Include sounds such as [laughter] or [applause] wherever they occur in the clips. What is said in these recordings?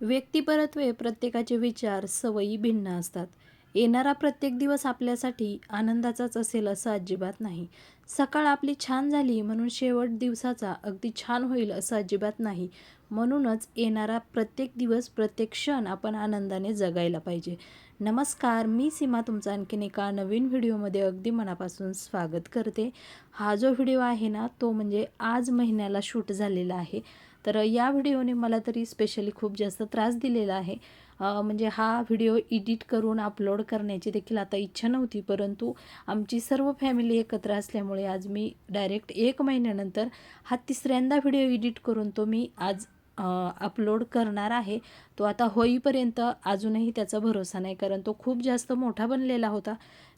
व्यक्तिपरत्वे प्रत्येकाचे विचार सवयी भिन्न असतात. येणारा प्रत्येक दिवस आपल्यासाठी आनंदाचाच असेल असं अजिबात नाही. सकाळ आपली छान झाली म्हणून शेवट दिवसाचा अगदी छान होईल असं अजिबात नाही. म्हणूनच येणारा प्रत्येक दिवस प्रत्येक क्षण आपण आनंदाने जगायला पाहिजे. नमस्कार मी सीमा तुमचं आणखीन एका नवीन व्हिडिओमध्ये अगदी मनापासून स्वागत करते. हा जो व्हिडिओ आहे ना तो म्हणजे आज महिन्याला शूट झालेला आहे. तर या व्हिडिओने मला तरी स्पेशली खूप जास्त त्रास दिलेला आहे. म्हणजे हा व्हिडिओ एडिट करून अपलोड करण्याची देखील आता इच्छा नव्हती परंतु आमची सर्व फॅमिली एकत्र असल्यामुळे आज मी डायरेक्ट एक महिन्यानंतर हा तिसऱ्यांदा व्हिडिओ एडिट करून तो मी आज अपलोड करणार आहे. तो आता होईपर्यंत अजूनही त्याचा भरोसा नाही कारण तो खूप जास्त मोठा बनलेला होता.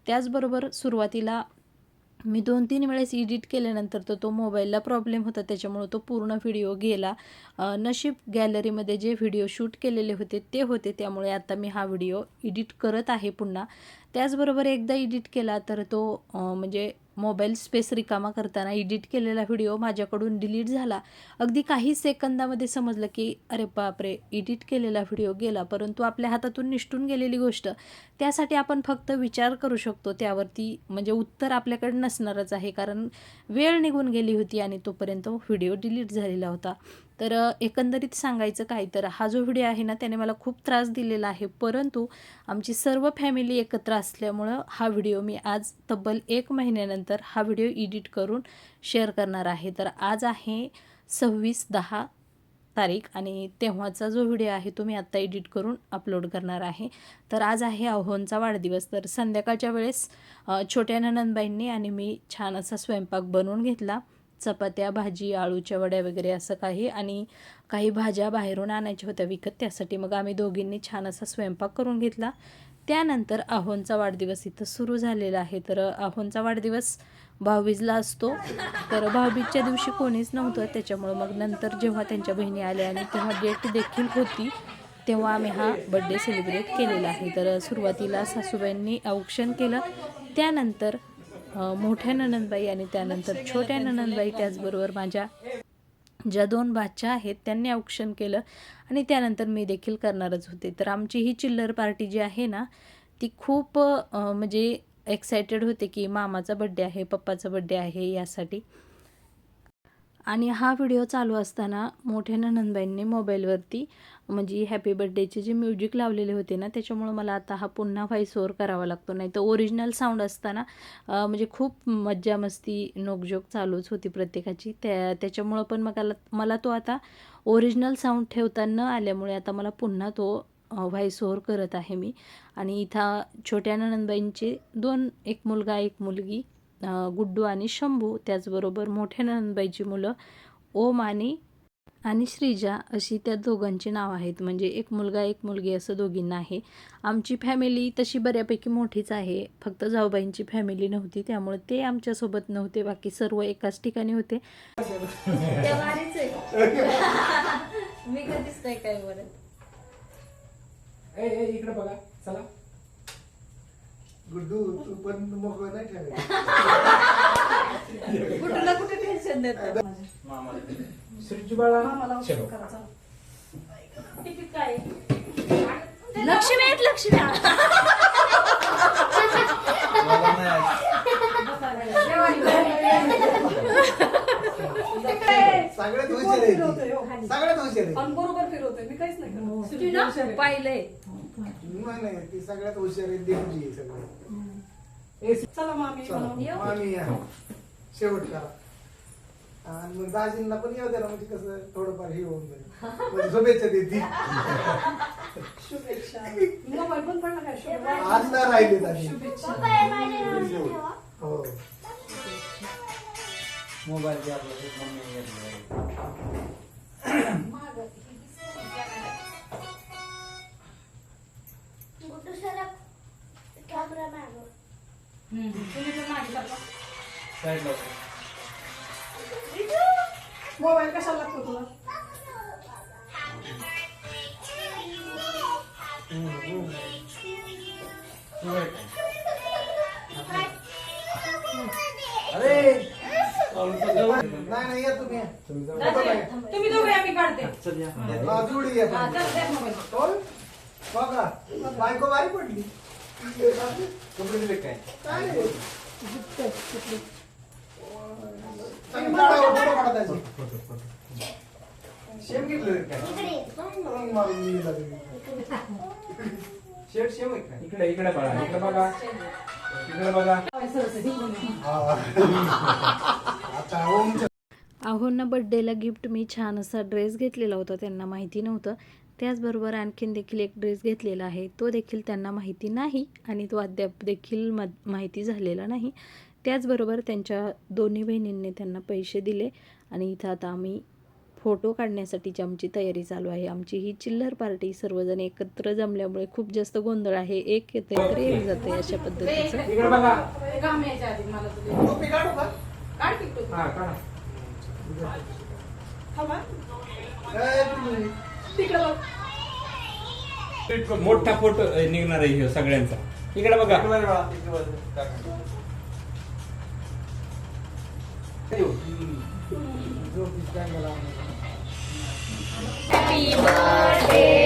त्याचबरोबर सुरुवातीला मी दोन तीन वेळेस एडिट केल्यानंतर तर तो मोबाईलला प्रॉब्लेम होता. त्याच्यामुळं तो पूर्ण व्हिडिओ गेला. नशीब गॅलरीमध्ये जे व्हिडिओ शूट केलेले होते ते होते. त्यामुळे आता मी हा व्हिडिओ एडिट करत आहे पुन्हा. त्याचबरोबर एकदा एडिट केला तर तो म्हणजे मोबाईल स्पेस रिकामा करताना एडिट केलेला व्हिडिओ माझ्याकडून डिलीट झाला. अगदी काही सेकंदामध्ये समजलं की अरे बापरे एडिट केलेला व्हिडिओ गेला. परंतु आपल्या हातातून निष्ठून गेलेली गोष्ट. त्यासाठी आपण फक्त विचार करू शकतो त्यावरती म्हणजे उत्तर आपल्याकडे नसणारच आहे. कारण वेळ निघून गेली होती आणि तोपर्यंत व्हिडिओ डिलीट झालेला होता. तर एकंदरीत सांगायचं काय तर हा जो व्हिडिओ आहे ना त्याने मला खूप त्रास दिलेला आहे. परंतु आमची सर्व फॅमिली एकत्र असल्यामुळं हा व्हिडिओ मी आज तब्बल एक महिन्यानंतर हा व्हिडिओ एडिट करून शेअर करणार आहे. तर आज आहे सव्वीस दहा तारीख आणि तेव्हाचा जो व्हिडिओ आहे तो मी आत्ता एडिट करून अपलोड करणार आहे. तर आज आहे आव्हानचा वाढदिवस. तर संध्याकाळच्या वेळेस छोट्या ननंदबाईंनी आणि मी छान असा स्वयंपाक बनवून घेतला. चपात्या भाजी आळूच्या वड्या वगैरे असं काही आणि काही भाज्या बाहेरून आणायच्या होत्या विकत. त्यासाठी मग आम्ही दोघींनी छान असा स्वयंपाक करून घेतला. त्यानंतर आहोंचा वाढदिवस इथं सुरू झालेला आहे. तर आहोंचा वाढदिवस भाऊबीजला असतो. तर भाऊबीजच्या दिवशी कोणीच नव्हतं. त्याच्यामुळं मग नंतर जेव्हा त्यांच्या बहिणी आल्या आणि तेव्हा डेट देखील होती तेव्हा आम्ही हा बड्डे सेलिब्रेट केलेला आहे. तर सुरुवातीला सासूबाईंनी औक्षण केलं. त्यानंतर मोठ्या ननंदबाई आणि त्यानंतर छोट्या ननंदबाई त्याचबरोबर माझ्या ज्या दोन बादशा आहेत त्यांनी औक्षण केलं आणि त्यानंतर मी देखील करणारच होते. तर आमची ही चिल्लर पार्टी जी आहे ना ती खूप म्हणजे एक्सायटेड होते की मामाचा बड्डे आहे पप्पाचा बड्डे आहे यासाठी. आणि हा व्हिडिओ चालू असताना मोठ्या ननंदबाईंनी मोबाईलवरती म्हणजे हॅपी बर्थडेचे जे म्युझिक लावलेले होते ना त्याच्यामुळं मला आता हा पुन्हा व्हॉइस ओवर करावा लागतो. नाही तर ओरिजिनल साऊंड असताना म्हणजे खूप मज्जा मस्ती नोकझोक चालूच होती प्रत्येकाची. त्या त्याच्यामुळं पण मग मला मला तो आता ओरिजिनल साऊंड ठेवता न आल्यामुळे आता मला पुन्हा तो व्हॉइस ओव्हर करत आहे मी. आणि इथं छोट्या ननंदबाईंचे दोन एक मुलगा एक मुलगी गुड्डू आणि शंभू त्याचबरोबर मोठ्या ननंदबाईची मुलं ओम आणि आणि श्रीजा अशी त्या दोघांची नाव आहेत. म्हणजे एक मुलगा एक मुलगी असं दोघींना आहे. आमची फॅमिली तशी बऱ्यापैकी मोठीच आहे. फक्त जाऊबाईंची फॅमिली नव्हती. त्यामुळे ते आमच्यासोबत नव्हते. बाकी सर्व एकाच ठिकाणी होते. [laughs] मी कधीच नाही काय बरं ए ए, इकडे बघा चला गुड्डू तू पण मोकळं नाही ठेवायचं. कुठं कुठे टेन्शन देत श्रीजी बाळा चलो लक्ष्मी आहेत लक्ष्मी सगळ्यात हुशार. सगळ्यात हुशार बरोबर फिरवते मी काहीच नाही करत. पाहिलंय. नाही नाही ती सगळ्यात हुशार आहे देवजी आहे सगळं. चला मामी चला, बनव. आम्ही या. शेवट करा. आणि मग दाजींना पण येऊ द्या म्हणजे कसं थोडंफार हे होऊन जाईल. म्हणजे शुभेच्छा देतील. शुभेच्छा. आज ना राहिले दाजी. शुभेच्छा हो. मोबाईल साईडला मोबाईल कशाला लागतो तुला? अरे! नाही नाही या तुम्ही. तुम्ही दोघे आम्ही काढते. हा, जुडी हा? बघा. बायको बारी पडली. कपडे दिले काय? काय शेम घेतलं शेट शेम आहे काय इकडे इकडे बघा इकडे बघा इकडे बघा आता ओमच्या आहोंना बड्डेला गिफ्ट मी छान असा ड्रेस घेतलेला होता त्यांना माहिती नव्हतं. त्याचबरोबर आणखीन देखील एक ड्रेस घेतलेला आहे. तो देखील त्यांना माहिती नाही आणि तो अद्याप देखील म माहिती झालेला नाही. त्याचबरोबर त्यांच्या दोन्ही बहिणींनी त्यांना पैसे दिले आणि इथं आता आम्ही फोटो काढण्यासाठीची आमची तयारी चालू आहे आमची ही चिल्लर पार्टी सर्वजण एकत्र जमल्यामुळे खूप जास्त गोंधळ आहे. एक येते तर एक जाते अशा पद्धतीचं. हा मोठा फोटो निघणार आहे सगळ्यांचा. इकडे बघा. इकडे बघा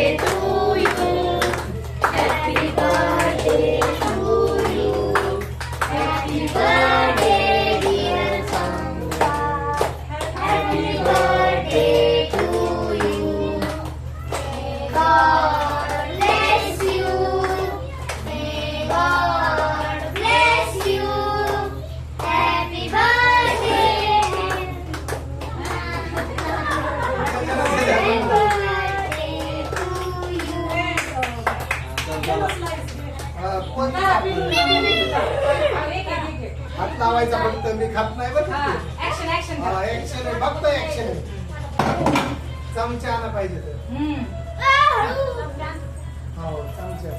लावायचा फक्त मी खात नाही बरं हा, हा कर. ऍक्शन आहे. फक्त ऍक्शन आहे चमचा आणा पाहिजे तर. हो चमचा.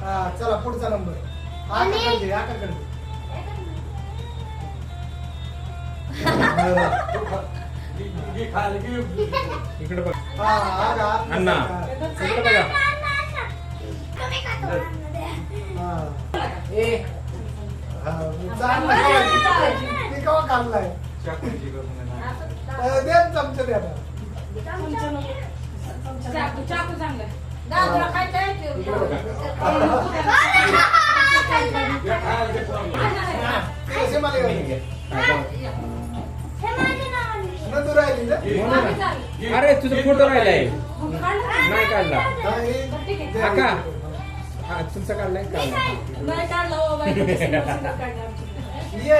हा चला पुढचा नंबर. आकाकडे आकाकडे खायला, घे. इकडे बघा हा हा. हा, अण्णा इकडे बघा. चमचा दे आता चमचा नको. चाकू चाकू चांगला. दादूला चालू. अरे तुझा फोटो राहिलाय? नाही काढला हा, तुमचा काढलाय काढला नाही काढला, हो. काढला आमची. ये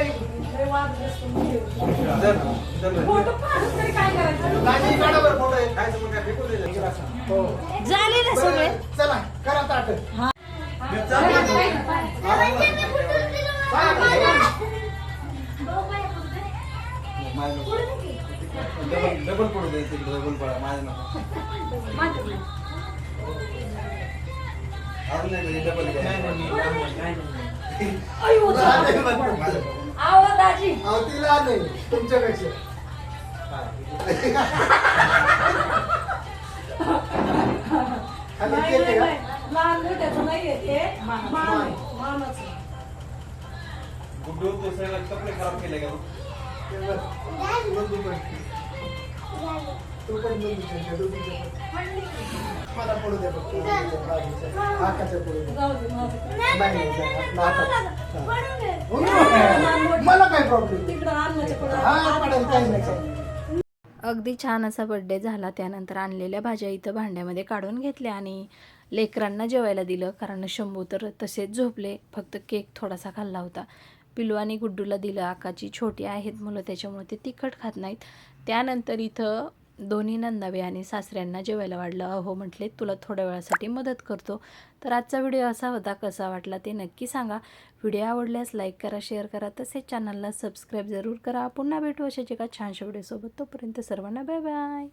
आहो, दाजी. अहो नाही तुमच्यापेक्षा खाली नाही, केक नाही, का? नाही. लहान मोठ्याचं नाहीये ते. मान मानच गुड्डू, कपडे खराब केले का ते बघ. मला पडू द्या मला काय प्रॉब्लेम हा पडेल काही नाही अगदी छान असा बड्डे झाला. त्यानंतर आणलेल्या भाज्या इथं भांड्यामध्ये काढून घेतल्या आणि लेकरांना जेवायला दिलं. कारण शंभू तर तसेच झोपले. फक्त केक थोडासा खाल्ला होता. पिलू आणि गुड्डूला दिलं. आकाची छोटी आहेत मुलं त्याच्यामुळे ते तिखट खात नाहीत. त्यानंतर इथं दोन्ही नंदावे आणि सासऱ्यांना जेवायला वाढलं. अहो म्हटले तुला थोड्या वेळासाठी मदत करतो. तर आजचा व्हिडिओ असा होता कसा वाटला ते नक्की सांगा. व्हिडिओ आवडल्यास लाईक करा शेअर करा तसेच चॅनलला सबस्क्राईब जरूर करा. पुन्हा भेटू अशाच एका छानशा व्हिडिओसोबत. तोपर्यंत सर्वांना बाय बाय.